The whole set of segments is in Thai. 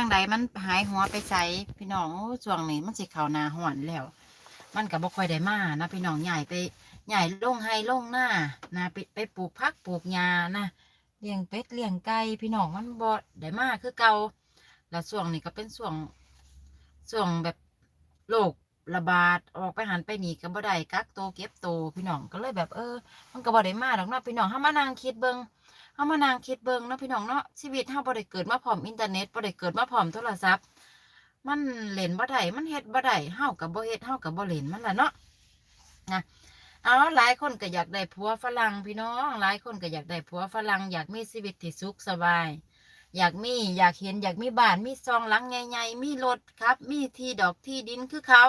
างใดมันหายหัวไปใส่พี่น้องช่วงนี้มันสิเข้านาห้อนแล้ว มันก็บ่ค่อยได้มานะพี่น้องใหญ่ไปใหญ่ลงให้ลงหน้านะไปไปปลูกพักปลูกหญ้านะเลี้ยงเป็ดเลี้ยงไก่พี่น้องมันบ่ได้มาคือเก่าแล้วช่วงนี้ก็เป็นช่วงช่วงแบบโรคระบาดออกไปหันไปหนีก็บ่ได้กักโตเก็บโตพี่น้องก็เลยแบบเออ มันก็บ่ได้มาดอกเนาะพี่น้องเฮามานั่งคิดเบิง เฮามานั่งคิดเบิงเนาะพี่น้องเนาะชีวิตเฮาบ่ได้เกิดมาพร้อมอินเทอร์เน็ตบ่ได้เกิดมาพร้อมโทรศัพท์ มันเล่นบ่ได้มันเฮ็ดบ่ได้เฮากับบ่เฮ็ดเฮากับบ่เล่นมันล่ะเนาะนะเอาหลายคนก็อยากได้ผัวฝรั่งพี่น้องหลายคนก็อยากได้ผัวฝรั่งอยากมีชีวิตที่สุขสบาย อยากมีอยากเห็นอยากมีบ้านมีซองหลังใหญ่ๆมีรถครับ มีที่ดอกที่ดินคือเขา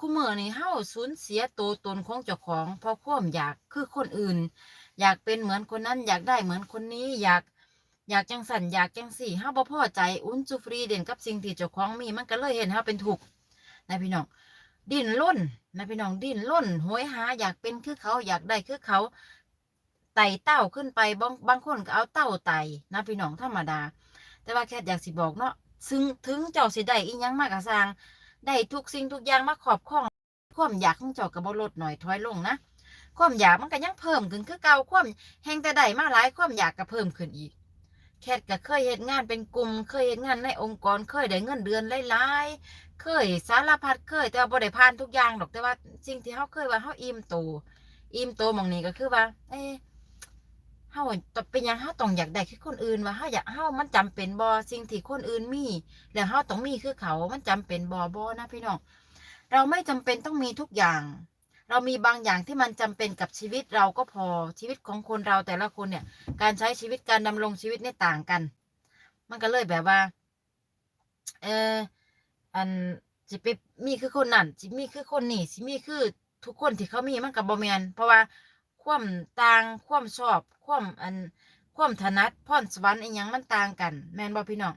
คุมื้อนี้เฮาสูญเสียตัวตนของเจ้าของเพราะความอยากคือคนอื่น อยากเป็นเหมือนคนนั้น อยากได้เหมือนคนนี้อยากอยากจังสันอยากจังสี่เฮาบ่พอใจอุ้นจูฟรีเด่นกับสิ่งที่เจ้าของมีมันก็เลยเห็นเฮาเป็นทุกข์นะพี่น้องดิ้นร่นนะพี่น้องดิ้นร่นโหยหา อยากเป็นคือเขาอยากได้คือเขาไต่เต้าขึ้นไปบางบางคนก็เอาเต้าไต่นะพี่น้องธรรมดา แต่ว่าแค่อยากสิบอกเนาะซึ่งถึงเจ้าสิได้อีหยังมากก็สร้าง ได้ทุกสิ่งทุกอย่างมาครอบครองความอยากของเจ้าก็บ่ลดหน่อยถอยลงนะ ความอยากมันก็ยังเพิ่มขึ้นคือเก่าความแฮงแต่ได้มาหลายความอยากก็เพิ่มขึ้นอีก แคทก็เคยเฮ็ดงานเป็นกลุ่ม เคยเฮ็ดงานในองค์กร เคยได้เงินเดือนหลายๆ เคยสารพัดเคย แต่ว่าบ่ได้ผ่านทุกอย่างดอกแต่ว่าสิ่งที่เฮาเคยว่าเฮาอิ่มโตอิ่มโตมองนี้ก็คือว่า เอ๊เฮาต้องเป็นยังเฮาต้องอยากได้คือคนอื่นว่าเฮาอยากเฮามันจำเป็นบ่สิ่งที่คนอื่นมี แล้วเฮาต้องมีคือเขา มันจำเป็นบ่บ่นะพี่น้อง เราไม่จำเป็นต้องมีทุกอย่าง เรามีบางอย่างที่มันจำเป็นกับชีวิตเราก็พอชีวิตของคนเราแต่ละคนเนี่ย การใช้ชีวิตการดำรงชีวิตเนี่ยต่างกัน มันก็เลยแบบว่า เอออันสิไปมีคือคนนั่นสิมีคือคนนี่สิมีคือทุกคนที่เขามีมันกับบอมแมนเพราะว่าความต่างความชอบความอันความถนัดพรสวรรค์อีหยังมันต่างกัน แมนบอพี่น้อง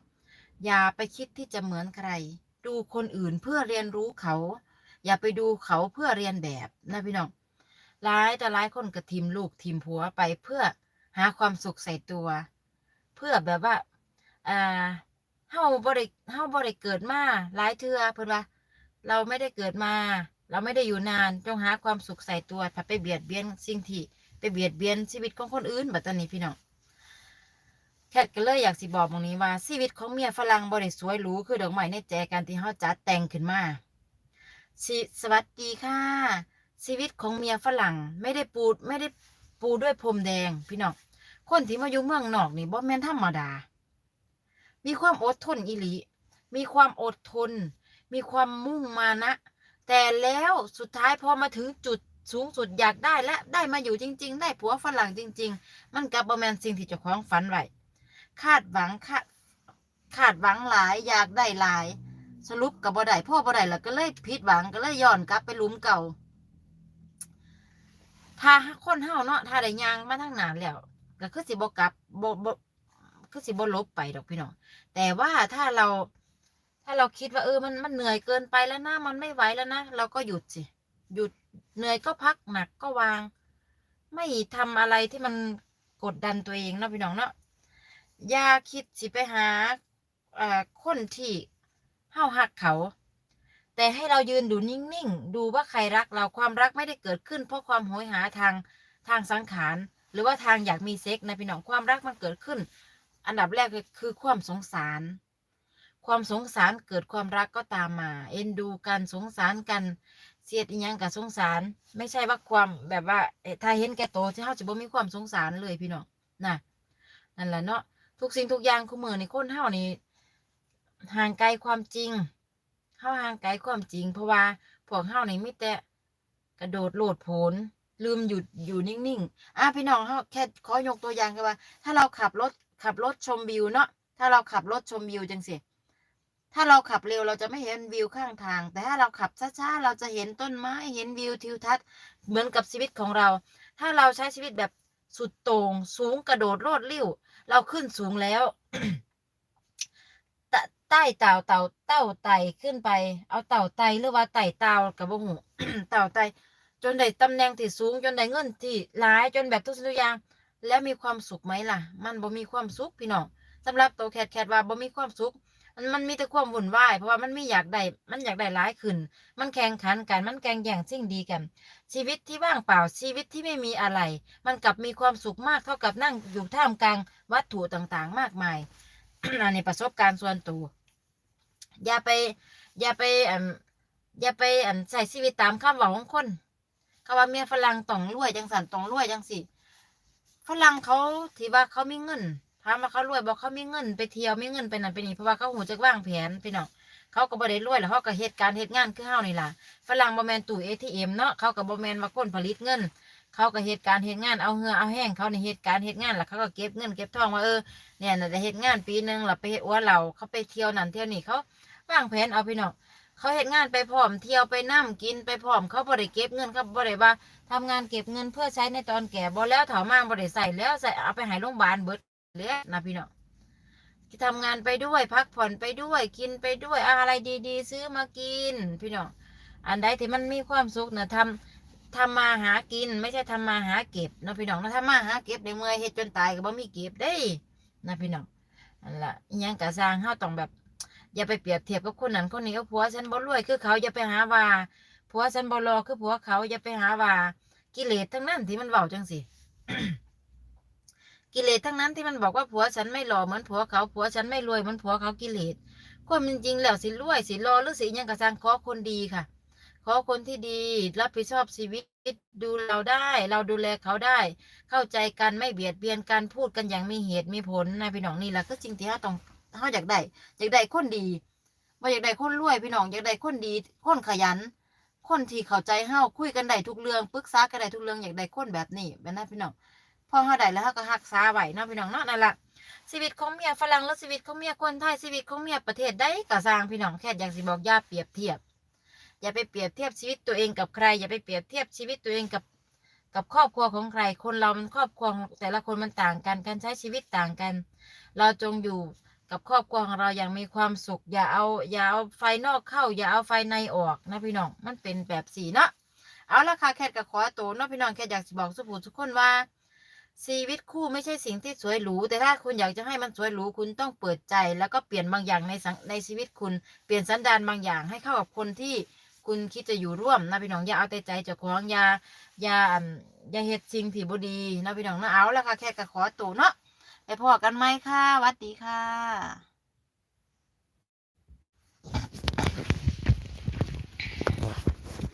อย่าไปคิดที่จะเหมือนใคร ดูคนอื่นเพื่อเรียนรู้เขา อย่าไปดูเขาเพื่อเรียนแบบนะพี่น้องหลายแต่หลายคนก็ทีมลูกทีมผัวไปเพื่อหาความสุขใส่ตัว เพื่อแบบว่าอ่าเฮาบ่ได้เฮาบ่ได้เกิดมาหลายเทือเพิ่นว่าเราไม่ได้เกิดมา เราไม่ได้อยู่นานจงหาความสุขใส่ตัวถ้าไปเบียดเบียนสิ่งที่ไปเบียดเบียนชีวิตของคนอื่นแบัดตอนนี้พี่น้องแคทก็เลยอยากสิบอกตรงนี้ว่าชีวิตของเมียฝรั่งบ่ได้สวยหรูคือดอกไม้ในแจกันที่เฮาจัดแต่งขึ้นมา สสวัสดีค่ะ ชีวิตของเมียฝรั่งไม่ได้ปูไม่ได้ปูด้วยพรมแดงพี่น้องคนที่มาอยู่เมืองนอกนี่บ่แม่นธรรมดา มีความอดทนอีหลีมีความอดทน มีความมุ่งมานะ แต่แล้วสุดท้ายพอมาถึงจุดสูงสุดอยากได้และได้มาอยู่จริง ๆ ได้ผัวฝรั่งจริง ๆ มันกับบ่แม่นสิ่งที่เจ้าของฝันไว้คาดหวังคาดคาดหวังหลายอยากได้หลาย สรุปกับบ่ได้พ่อบ่ได้แล้วก็เลยผิดหวังก็เลยย้อนกลับไปลุมเก่า ถ้าคนเฮาเนาะถ้าได้ยางมาทางน้าแล้วก็คือสิบ่กลับบ่บ่คือสิบ่ลบไปดอกพี่น้องแต่ว่าถ้าเรา ถ้าเราคิดว่าเออมันมันเหนื่อยเกินไปแล้วนะมันไม่ไหวแล้วนะเราก็หยุดสิหยุดเหนื่อยก็พักหนักก็วาง ไม่ทำอะไรที่มันกดดันตัวเองเนาะพี่น้องเนาะอย่าคิดสิไปหาอ่าคนที่ เฮาหักเขา แต่ให้เรายืนดูนิ่งๆ ดูว่าใครรักเราความรักไม่ได้เกิดขึ้น เพราะความโหยหาทางทางสังขาร หรือว่าทางอยากมีเซ็กนะพี่น้องความรักมันเกิดขึ้น อันดับแรกคือความสงสาร ความสงสารเกิดความรักก็ตามมา เอ็นดูกันสงสารกันเสียดอีหยังกับสงสาร ไม่ใช่ว่าความแบบว่าถ้าเห็นแก่โตที่เขาจะบ่มีความสงสารเลยพี่น้องนะนั่นแหละเนาะทุกสิ่งทุกอย่างคู่มือในคนเฮานี่ ห่างไกลความจริงเฮาห่างไกลความจริง เพราะว่าพวกเฮาในมีแต่กระโดดโลดโผนลืมหยุดอยู่นิ่งๆอะพี่น้องเฮาแค่ขอยกตัวอย่างกันว่า ถ้าเราขับรถขับรถชมวิวเนาะถ้าเราขับรถชมวิวจังสิถ้าเราขับเร็วเราจะไม่เห็นวิวข้างทาง แต่ถ้าเราขับช้าๆเราจะเห็นต้นไม้เห็นวิวทิวทัศน์เหมือนกับชีวิตของเรา ถ้าเราใช้ชีวิตแบบสุดโต่งสูงกระโดดโลดลิ้วเราขึ้นสูงแล้ว ใต้เต่าเต่าเต่าไตขึ้นไป เอาเต่าไตหรือว่าไต่เต่ากับบ่หูเต่าไตจนได้ตำแหน่งที่สูงจนได้เงินที่หลายจนแบบทุกสิ่งทุกอย่าง แล้วมีความสุขไหมล่ะ มันบ่มีความสุขพี่น้องสำหรับตัวแคทแคทว่าบ่มีความสุขมันมันมีแต่ความวุ่นวายเพราะว่ามันไม่อยากได้มันอยากได้ร้ายขึ้น มันแข่งขันกันมันแข่งแย่งสิ่งดีกัน ชีวิตที่ว่างเปล่าชีวิตที่ไม่มีอะไร มันกลับมีความสุขมากเท่ากับนั่งอยู่ท่ามกลางวัตถุต่างๆ มากมายอันนี้ประสบการณ์ส่วนตัว อย่าไป อย่าไปอ่าอย่าไปอ่าใส่ชีวิตตามคำเว่าของคนเขาว่าเมียฝรั่งต้องรวยจังสันต้องรวยจังสิฝรั่งเขาที่ว่าเขามีเงินถามว่าเขารวยบอกเขามีเงินไปเที่ยวมีเงินไปนั่นไปนี่เพราะว่าเขาหูจักวางแผนพี่น้องเขาก็บ่ได้รวยแล้วเขาก็เหตุการณ์เหตุงานคือเฮานี่ล่ะฝรั่งบ่แมนตู้ ATM เอมเนาะเขาก็บ่แมนว่าคนผลิตเงิน เขาก็เหตุการณ์เหตุงานเอาเหงื่อเอาแห้งเขาในเหตุการณ์เหตุงานแล้วเขาก็เก็บเงินเก็บทองว่าเออเนี่ยน่ะได้เหตุงานปีหนึ่งแล้วไปเฮ็ดอัวเราเขาไปเที่ยวนั่นเที่ยวนี่เขา วางแผนเอาพี่น้องเขาเหตุงานไปพร้อมเที่ยวไปนั่กินไปพร้อมเขาบ่ได้เก็บเงินเขาบ่ได้ว่าทำงานเก็บเงินเพื่อใช้ในตอนแก่บ่แล้วถามาบ่ได้ใส่แล้วใส่เอาไปหายโรงพยาบาลเบิดเลยนะพี่น้องทำงานไปด้วยพักผ่อนไปด้วยกินไปด้วยอะไรดีๆ ซื้อมากิน พี่น้องอันใดที่มันมีความสุขนะทำทำมาหากิน ไม่ใช่ทำมาหาเก็บนะพี่น้องนะทำมาหาเก็บในเมื่อเฮ็ดจนตายก็บ่มีเก็บได้นะพี่น้องอันละอิหยังกะสร้างเฮาต้องแบบ อย่าไปเปรียบเทียบกับคนนั้นคนนี้กับผัวฉันบ่รวยคือเขาอย่าไปหาว่าผัวฉันบ่รอคือผัวเขาอย่าไปหาว่ากิเลสทั้งนั้นที่มันเว้าจังสิกิเลสทั้งนั้นที่มันบอกว่าผัวฉันไม่หล่อเหมือนผัวเขาผัวฉันไม่รวยเหมือนผัวเขากิเลสความจริงแล้วสิรวยสิรอหรือสิยังกะสร้างขอคนดีค่ะ ขอคนที่ดีรับผิดชอบชีวิตดูเราได้ เราดูแลเขาได้ เข้าใจกันไม่เบียดเบียนกันพูดกันอย่างมีเหตุมีผลนะพี่น้องนี่แหละก็จริงที่เราต้อง เราอยากได้อยากได้คนดีว่าอยากได้คนรวยพี่น้องอยากได้คนดีคนขยัน คนที่เข้าใจเฮาคุยกันได้ทุกเรื่องปรึกษากันได้ทุกเรื่องอยากได้คนแบบนี้แบบนั้นพี่น้องพอเฮาได้แล้วเฮาก็รักษาไว้เนาะพี่น้องเนาะนั่นแหละชีวิตของเมียฝรั่งและชีวิตของเมียคนไทยชีวิตของเมียประเทศใดก็สร้างพี่น้องแค่อยากสิบอกอย่าเปรียบเทียบ อย่าไปเปรียบเทียบชีวิตตัวเองกับใคร อย่าไปเปรียบเทียบชีวิตตัวเองกับกับครอบครัวของใคร คนเรามันครอบครัวแต่ละคนมันต่างกัน การใช้ชีวิตต่างกัน เราจงอยู่ กับครอบครัวของเราอย่างมีความสุข อย่าเอาอย่าเอาไฟนอกเข้า อย่าเอาไฟในออกนะพี่น้องมันเป็นแบบสีเนาะเอาละค่ะแคทกับขอโตวเนาะพี่น้องแค่อยากจะบอกสุภูทุกคนว่า ชีวิตคู่ไม่ใช่สิ่งที่สวยหรูแต่ถ้าคุณอยากจะให้มันสวยหรูคุณต้องเปิดใจ แล้วก็เปลี่ยนบางอย่างในสังในชีวิตคุณเปลี่ยนสันดานบางอย่างให้เข้ากับคนที่คุณคิดจะอยู่ร่วมนะพี่น้องอย่าเอาแต่ใจเจ้าของอย่าอย่าอย่าเฮ็ดสิ่งที่บ่ดีนะพี่น้องนะเอาล้วค่ะแค่ก็ขอตัวเนาะ ไปพอกันไหมค่ะวัดดีค่ะ